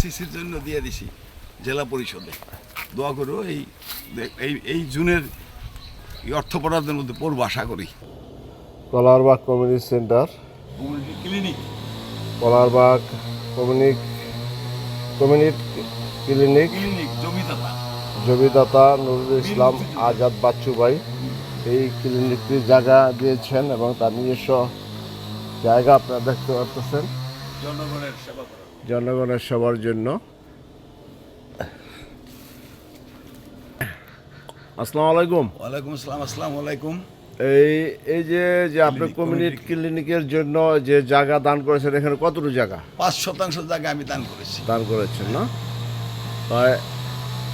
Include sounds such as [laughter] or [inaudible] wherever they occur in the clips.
সিসির জন্য দিয়ে দিছি জেলা পরিষদে। দোয়া করো এই এই এই জুনের এই অর্থ বরাদ্দের মধ্যে পড়ব আশা করি। Kalabagan community centre. Clinic. Kalabagan কমিউনিক community clinic. Clinic জমিদাতা। জমিদাতা নুরুল ইসলাম আজাদ বাচ্চু ভাই এই ক্লিনিকটি জায়গা দিয়েছেন এবং তার নিজস্ব জায়গা আপনারা দেখতে পাচ্ছেন জনগণের সেবা করা। জনগণের সবার জন্য। আসসালামু আলাইকুম। ওয়ালাইকুম আসসালাম আসসালামু আলাইকুম। এই এই যে যে আপনি কমিউনিটি। ক্লিনিকের জন্য যে জায়গা দান করেছেন এখানে কতটুকু জায়গা? পাঁচ শতাংশ জায়গা আমি দান করেছি। দান করেছেন না?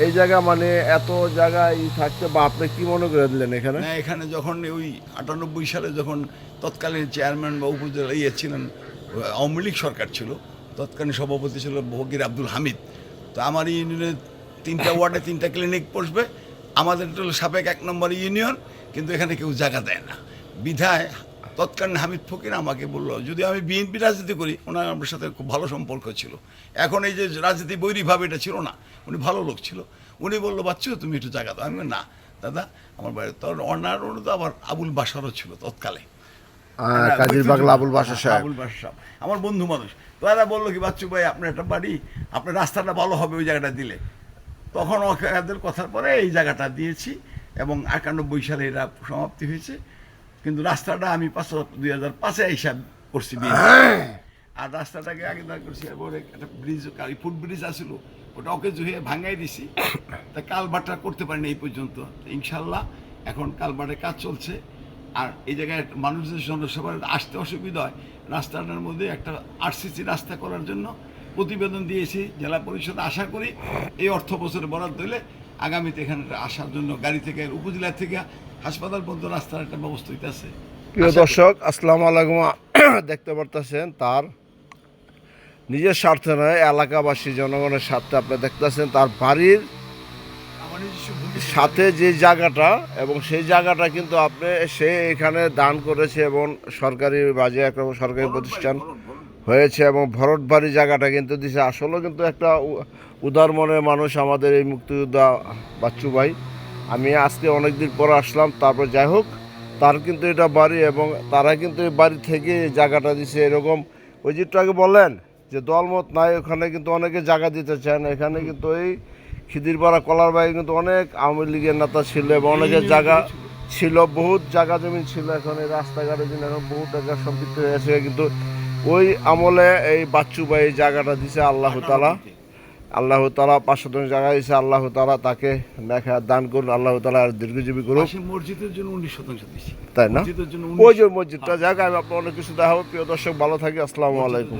এই জায়গা মানে এত জায়গায় থাকতে বা আপনি কি মনে করে দিলেন এখানে? না এখানে যখন ওই আটানব্বই সালে যখন তৎকালীন চেয়ারম্যান বা উপজেলা ইয়ে ছিলেন আওয়ামী লীগ সরকার ছিল তৎকালীন সভাপতি ছিল ভগির আব্দুল হামিদ। তো আমার ইউনিয়নের তিনটা ওয়ার্ডে তিনটা ক্লিনিক বসবে। আমাদের হলো সাবেক এক নম্বর ইউনিয়ন, কিন্তু এখানে কেউ জায়গা দেয় না। বিধায় তৎকালীন হামিদ ফকির আমাকে বলল, যদি আমি বিএনপি রাজনীতি করি ওনার আমার সাথে খুব ভালো সম্পর্ক ছিল। এখন এই যে রাজনীতি বৈরীভাবে, এটা ছিল না। উনি ভালো লোক ছিল। উনি বলল, বাচ্চু, তুমি একটু জায়গা দাও। আমি না, দাদা, আমার বাড়ি তোর অনার তো আবার আবুল বাসারও ছিল তৎকালে। কাজীর বাগলা আবুল বাসা সাহেব। আবুল বাসা সাহেব আমার বন্ধু মানুষ। তো এরা বলল কি বাচ্চু ভাই আপনার একটা বাড়ি আপনার রাস্তাটা ভালো হবে ওই জায়গাটা দিলে। তখন ওকে এদের কথার পরে এই জায়গাটা দিয়েছি এবং একানব্বই সালে এরা সমাপ্তি হয়েছে। কিন্তু রাস্তাটা আমি পাঁচ দুই হাজার পাঁচে হিসাব করছি বিয়ে। আর রাস্তাটাকে আগে দাঁড় করছি এবার একটা ব্রিজ ফুট ব্রিজ আসছিল ওটা ওকে জুয়ে ভাঙাই দিছি। তা কালবারটা করতে পারিনি এই পর্যন্ত। ইনশাল্লাহ এখন কালবারের কাজ চলছে। আর এই জায়গায় মানুষদের জন্য সবার আসতে অসুবিধা হয়। রাস্তাটার মধ্যে একটা আরসিসি রাস্তা করার জন্য প্রতিবেদন দিয়েছি জেলা পরিষদ। আশা করি এই অর্থ বছরে বরাদ্দ হলে আগামীতে এখানে আসার জন্য গাড়ি থেকে উপজেলা থেকে হাসপাতাল পর্যন্ত রাস্তার একটা ব্যবস্থা হইতেছে প্রিয় দর্শক আসসালামু আলাইকুম। [coughs] দেখতে পারতেছেন তার নিজের স্বার্থে নয় এলাকাবাসী জনগণের স্বার্থে আপনি দেখতেছেন। তার বাড়ির সাথে যে জায়গাটা এবং সেই জায়গাটা কিন্তু আপনি সে এখানে দান করেছে এবং সরকারি বাজে একটা সরকারি প্রতিষ্ঠান হয়েছে এবং ভরত বাড়ি জায়গাটা কিন্তু দিছে। আসলেও কিন্তু একটা উদার মনের মানুষ আমাদের এই মুক্তিযোদ্ধা বাচ্চু ভাই। আমি আজকে অনেক দিন পর আসলাম, তারপর যাই হোক, তার কিন্তু এটা বাড়ি এবং তারা কিন্তু এই বাড়ি থেকে জায়গাটা দিছে। এরকম ওই যে একটু আগে বললেন যে দলমত নাই, ওখানে কিন্তু অনেকে জায়গা দিতে চান এখানে কিন্তু এই খিদিরপাড়া কলার বাড়ি কিন্তু অনেক আওয়ামী লীগের নেতা ছিল এবং অনেকের জায়গা ছিল বহুত জায়গা জমি ছিল এখন এই রাস্তাঘাটের জন্য এখন বহু টাকা সম্পৃক্ত হয়েছে কিন্তু ওই আমলে এই বাচ্চু ভাই জায়গাটা দিছে আল্লাহ তালা আল্লাহ তালা পাঁচশো জন জায়গা দিয়েছে আল্লাহ তালা তাকে দেখা দান করুন আল্লাহ তালা আর দীর্ঘজীবী করুন মসজিদের জন্য উনিশ শতাংশ তাই না? ওই যে মসজিদটা জায়গা আমি আপনার অনেক কিছু দেখাবো। প্রিয় দর্শক ভালো থাকি আসসালামু আলাইকুম।